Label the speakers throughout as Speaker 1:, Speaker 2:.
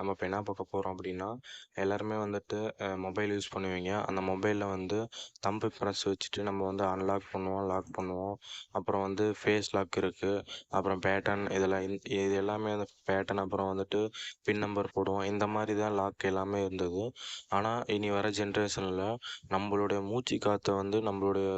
Speaker 1: நம்ம இப்போ என்ன பார்க்க போகிறோம் அப்படின்னா எல்லாருமே வந்துட்டு மொபைல் யூஸ் பண்ணுவீங்க. அந்த மொபைலில் வந்து தம்பு ப்ரெஸ் வச்சுட்டு நம்ம வந்து அன்லாக் பண்ணுவோம் லாக் பண்ணுவோம். அப்புறம் வந்து ஃபேஸ் லாக் இருக்குது அப்புறம் பேட்டன் இதெல்லாம் இது எல்லாமே அந்த பேட்டன் அப்புறம் வந்துட்டு பின் நம்பர் போடுவோம். இந்த மாதிரி தான் லாக் எல்லாமே இருந்தது. ஆனால் இனி வர ஜென்ரேஷனில் நம்மளுடைய மூச்சு காற்றை வந்து நம்மளுடைய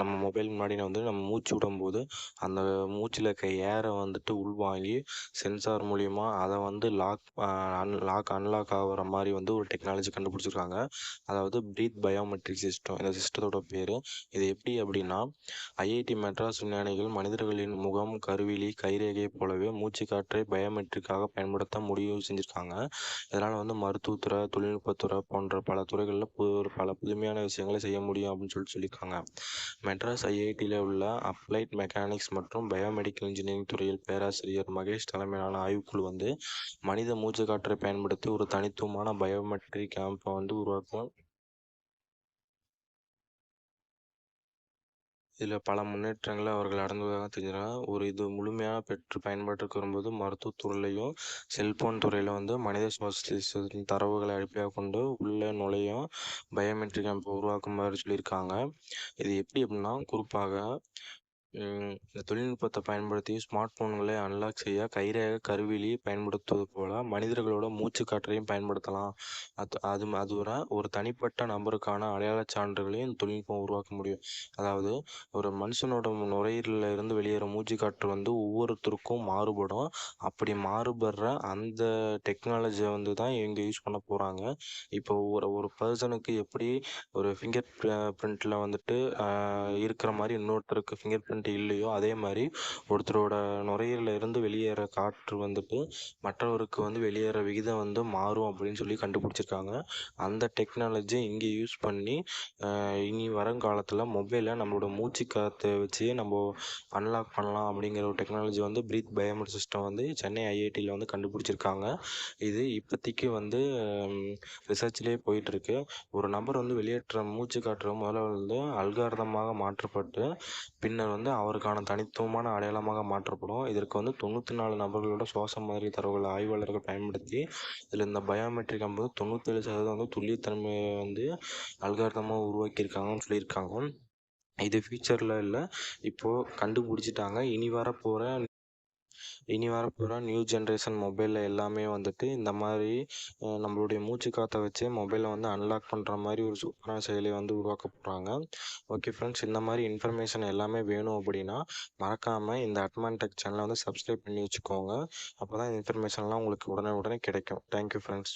Speaker 1: நம்ம மொபைல் முன்னாடி வந்து நம்ம மூச்சு விடும்போது அந்த மூச்சில் இருக்க ஏரை வந்துட்டு உள்வாங்கி சென்சார் மூலிமா அதை வந்து லாக் அன் லாக் அன்லாக் ஆகிற மாதிரி வந்து ஒரு டெக்னாலஜி கண்டுபிடிச்சிருக்காங்க. அதாவது ப்ரீத் பயோமெட்ரிக் சிஸ்டம் இந்த சிஸ்டத்தோட பேர். இது எப்படி அப்படின்னா ஐஐடி மெட்ராஸ் விஞ்ஞானிகள் மனிதர்களின் முகம் கருவிழி கைரேகையை போலவே மூச்சு காற்றை பயோமெட்ரிக்காக பயன்படுத்த முடிவு செஞ்சுருக்காங்க. இதனால் வந்து மருத்துவத்துறை தொழில்நுட்பத்துறை போன்ற பல துறைகளில் பு பல புதுமையான விஷயங்களை செய்ய முடியும் அப்படின்னு சொல்லிட்டு சொல்லியிருக்காங்க. மெட்ராஸ் ஐஐடியில் உள்ள அப்ளைட் மெக்கானிக்ஸ் மற்றும் பயோமெடிக்கல் இன்ஜினியரிங் துறையில் பேராசிரியர் மகேஷ் தலைமையிலான ஆய்வுக்குழு வந்து மனித மூச்சு காற்றை பயன்படுத்தி ஒரு தனித்துவமான பயோமெட்ரிக் கேம்பை வந்து உருவாக்கும் இதில் பல முன்னேற்றங்களை அவர்கள் அடைந்ததாக தெரிஞ்சுறாங்க ஒரு இது முழுமையாக பெற்று பயன்பாட்டுக்கு வரும்போது மருத்துவத்துறையிலையும் செல்போன் துறையில் வந்து மனித சுவாசத்தின் தரவுகளை அடிப்படையாக கொண்டு உள்ளே நுழையும் பயோமெட்ரிக் ஆம்பை உருவாக்கும் மாதிரி சொல்லியிருக்காங்க. இது எப்படி அப்படின்னா குறிப்பாக இந்த தொழில்நுட்பத்தை பயன்படுத்தி ஸ்மார்ட் போன்களை அன்லாக் செய்ய கைரேகை கருவிழி பயன்படுத்துவது போல மனிதர்களோட மூச்சு காற்றையும் பயன்படுத்தலாம். அது அது அது ஒரு தனிப்பட்ட நபருக்கான அடையாளச் சான்றுகளையும் இந்த தொழில்நுட்பம் உருவாக்க முடியும். அதாவது ஒரு மனுஷனோட நுரையீரலில் இருந்து வெளியேற மூச்சு காற்று வந்து ஒவ்வொருத்தருக்கும் மாறுபடும். அப்படி மாறுபடுற அந்த டெக்னாலஜியை வந்து தான் இவங்க யூஸ் பண்ண போகிறாங்க இப்போ ஒரு ஒரு பர்சனுக்கு எப்படி ஒரு ஃபிங்கர் பிரிண்ட்டில் வந்துட்டு இருக்கிற மாதிரி இன்னொருத்தருக்கு ஃபிங்கர் பிரிண்ட் இல்லையோ அதே மாதிரி ஒருத்தரோட நுரையீரலில் இருந்து வெளியேற காற்று வந்துட்டு மற்றவருக்கு வந்து வெளியேற விகிதம் வந்து மாறும் அப்படின்னு சொல்லி கண்டுபிடிச்சிருக்காங்க. அந்த டெக்னாலஜி இங்கே யூஸ் பண்ணி இனி வருங்காலத்தில் மொபைலில் நம்மளோட மூச்சு காற்றை வச்சு நம்ம அன்லாக் பண்ணலாம் அப்படிங்கிற ஒரு டெக்னாலஜி வந்து ப்ரீத் பயோமெட் சிஸ்டம் வந்து சென்னை ஐஐடியில் வந்து கண்டுபிடிச்சிருக்காங்க. இது இப்போதைக்கு வந்து ரிசர்ச்லேயே போயிட்டுருக்கு. ஒரு நபர் வந்து வெளியேற்ற மூச்சு காற்று முதல்ல வந்து அல்காரதமாக மாற்றப்பட்டு பின்னர் வந்து அவருக்கான தனித்துவமான அடையாளமாக மாற்றப்படும். இதற்கு வந்து தொண்ணூற்றி நாலு நபர்களோட சுவாச மாதிரி தரவுகளை ஆய்வாளர்கள் பயன்படுத்தி இதில் இந்த பயோமெட்ரிக் என்பது தொண்ணூற்றேழு சதவீதம் வந்து துல்லியத்தன்மையை வந்து அல்காரதமாக உருவாக்கியிருக்காங்கன்னு சொல்லியிருக்காங்க. இது ஃபியூச்சரில் இல்லை. இப்போது கண்டுபிடிச்சிட்டாங்க. இனி வரப்போகிற இனி வரப்போகிற நியூ ஜென்ரேஷன் மொபைலில் எல்லாமே வந்துட்டு இந்த மாதிரி நம்மளுடைய மூச்சு காற்றை வச்சு மொபைலை வந்து அன்லாக் பண்ணுற மாதிரி ஒரு சூப்பரான செயலியை வந்து உருவாக்க போகிறாங்க ஓகே ஃப்ரெண்ட்ஸ் இந்த மாதிரி இன்ஃபர்மேஷன் எல்லாமே வேணும் அப்படின்னா மறக்காமல் இந்த அட்மான் டெக் சேனலை வந்து சப்ஸ்கிரைப் பண்ணி வச்சுக்கோங்க. அப்போ தான் இந்த இன்ஃபர்மேஷன்லாம் உங்களுக்கு உடனே உடனே கிடைக்கும். Thank you friends